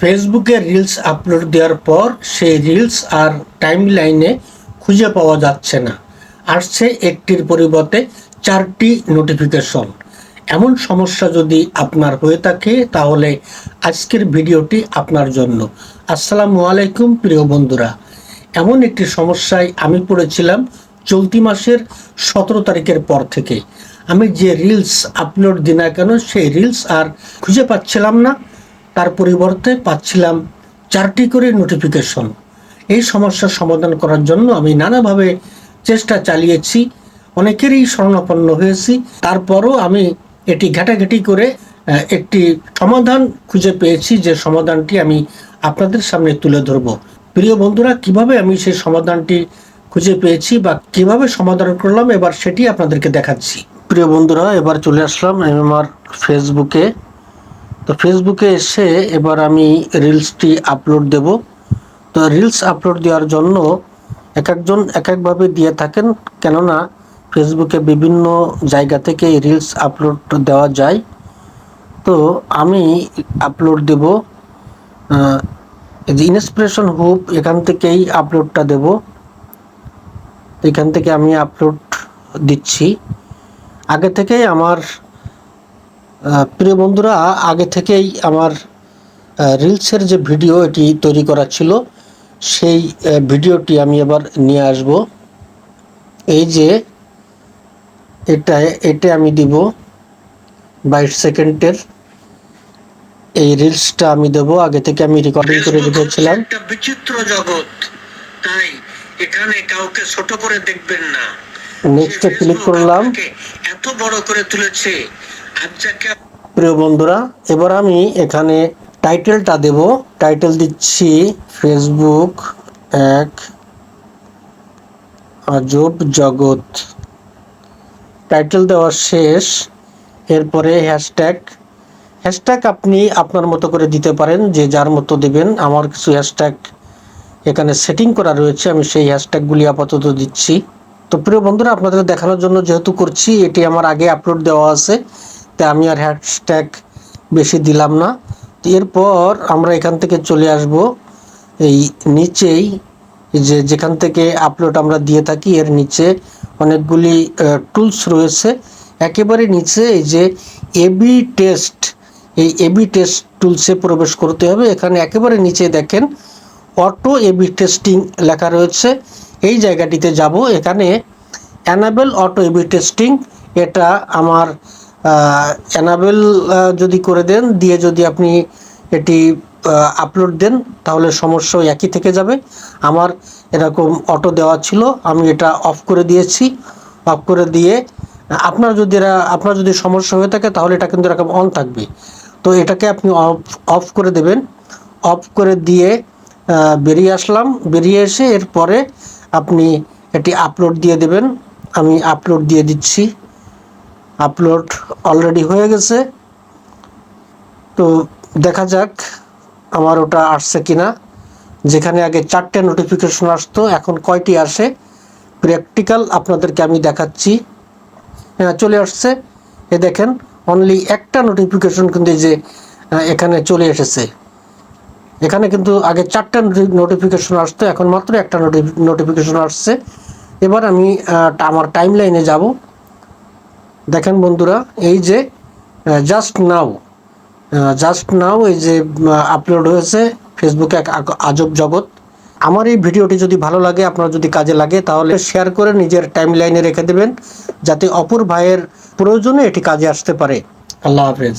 ফেসবুকে reels upload দেওয়ার পর সেই রিলস আর টাইম লাইনে খুঁজে পাওয়া যাচ্ছে না। আসছে একটির পরিবর্তে চারটি নোটিফিকেশন এমন সমস্যা যদি আপনার হয়ে থাকে, তাহলে আজকের ভিডিওটি আপনার জন্য। আসসালামু আলাইকুম, প্রিয় বন্ধুরা। এমন একটি সমস্যায় আমি পড়েছিলাম চলতি মাসের সতেরো তারিখের পর থেকে। আমি যে রিলস আপলোড দিই না কেন, সেই রিলস আর খুঁজে পাচ্ছিলাম না। তার পরিবর্তে পাচ্ছিলাম চারটি করে নোটিফিকেশন এই সমস্যার সমাধান করার জন্য আমি নানাভাবে চেষ্টা চালিয়েছি, অনেকেরই শরণাপন্ন হয়েছি। তারপরও আমি এটি ঘাটাঘাটি করে একটি সমাধান খুঁজে পেয়েছি, যে সমাধানটি আমি আপনাদের সামনে তুলে ধরব। প্রিয় বন্ধুরা, কীভাবে আমি সেই সমাধানটি খুঁজে পেয়েছি বা কীভাবে সমাধান করলাম, এবার সেটি আপনাদেরকে দেখাচ্ছি। প্রিয় বন্ধুরা, এবার চলে আসলাম আমি আমার ফেসবুকে তো ফেসবুকে এসে এবার আমি রিলসটি আপলোড দেব। তো রিলস আপলোড দেওয়ার জন্য এক একজন এক একভাবে দিয়ে থাকেন, কেননা ফেসবুকে বিভিন্ন জায়গা থেকে রিলস আপলোড দেওয়া যায়। তো আমি আপলোড দেব যে ইন্সপিরেশন হুপ এখান থেকেই আপলোডটা দেব। এখান থেকে আমি আপলোড দিচ্ছি। আগে থেকেই আমার প্রিয় বন্ধুরা আগে থেকেই আমার রিলসের যে ভিডিও এটি তৈরি করা ছিল সেই ভিডিওটি আমি এবার নিয়ে আসব। এই যে এটা এটা আমি দিব বাইশ সেকেন্ডের। এই রিলসটা আমি দেব আগে থেকে আমি রেকর্ডিং করে রেখেছিলাম। একটা বিচিত্র জগৎ। তাই এখানে কাউকে ছোট করে দেখবেন না। নেক্সটে ক্লিক করলাম। এত বড় করে তুলেছে প্রিয় বন্ধুরা, এবার আমি এখানে টাইটেলটা দেব। টাইটেল দিচ্ছি ফেসবুক এক আজব জগৎ। টাইটেল দেওয়া শেষ। এরপরে হ্যাশট্যাগ। হ্যাশট্যাগ আপনি আপনার মতো করে দিতে পারেন, যে যার মতো দেবেন। আমার কিছু হ্যাশট্যাগ এখানে সেটিং করা রয়েছে, আমি সেই হ্যাশট্যাগুলি আপাতত দিচ্ছি। তো প্রিয় বন্ধুরা, আপনাদের দেখানোর জন্য যেহেতু করছি, এটি আমার আগে আপলোড দেওয়া আছে। তাই আমি আর হ্যাশট্যাগ বেশি দিলাম না। এরপর আমরা এখান থেকে চলে আসব। এই নিচেই যে যেখান থেকে আপলোড আমরা দিয়ে থাকি, এর নিচে অনেকগুলি টুলস রয়েছে। একেবারে নিচে এই যে এবি টেস্ট এই এবি টেস্ট টুলসে প্রবেশ করতে হবে। এখানে একেবারে নিচে দেখেন অটো এবি টেস্টিং লেখা রয়েছে। এই জায়গাটিতে যাব। এখানে অ্যানাবেল অটো এবি টেস্টিং এটা আমার অ্যানাবেল যদি করে দেন, দিয়ে যদি আপনি এটি আপলোড দেন, তাহলে সমস্যা একই থেকে যাবে। আমার এরকম অটো দেওয়া ছিল, আমি এটা অফ করে দিয়েছি। অফ করে দিয়ে, আপনার যদি এরা, আপনার যদি সমস্যা হয়ে থাকে, তাহলে এটা কিন্তু এরকম অন থাকবে। তো এটাকে আপনি অফ অফ করে দেবেন। অফ করে দিয়ে বেরিয়ে আসলাম। বেরিয়ে এসে এরপরে আপনি এটি আপলোড দিয়ে দেবেন। আমি আপলোড দিয়ে দিচ্ছি। আপলোড অলরেডি হয়ে গেছে। তো দেখা যাক আমার ওটা আসছে কিনা। যেখানে আগে চারটে নোটিফিকেশন আসতো, এখন কয়টি আসে? প্র্যাকটিক্যাল আপনাদেরকে আমি দেখাচ্ছি। হ্যাঁ চলে আসছে। এ দেখেন অনলি একটা নোটিফিকেশন কিন্তু যে এখানে চলে এসেছে। এখানে কিন্তু আগে চারটা নোটিফিকেশন আসতো, এখন মাত্র একটা নোটিফিকেশন আসছে। এবার আমি আমার টাইম লাইনে যাব। দেখেন বন্ধুরা, এই যে জাস্ট নাও জাস্ট নাও এই যে আপলোড হয়েছে ফেসবুকে এক আজব জগৎ। আমার এই ভিডিওটি যদি ভালো লাগে, আপনার যদি কাজে লাগে, তাহলে শেয়ার করে নিজের টাইম লাইনে রেখে দেবেন, যাতে অপর ভাইয়ের প্রয়োজনে এটি কাজে আসতে পারে। আল্লাহ হাফেজ।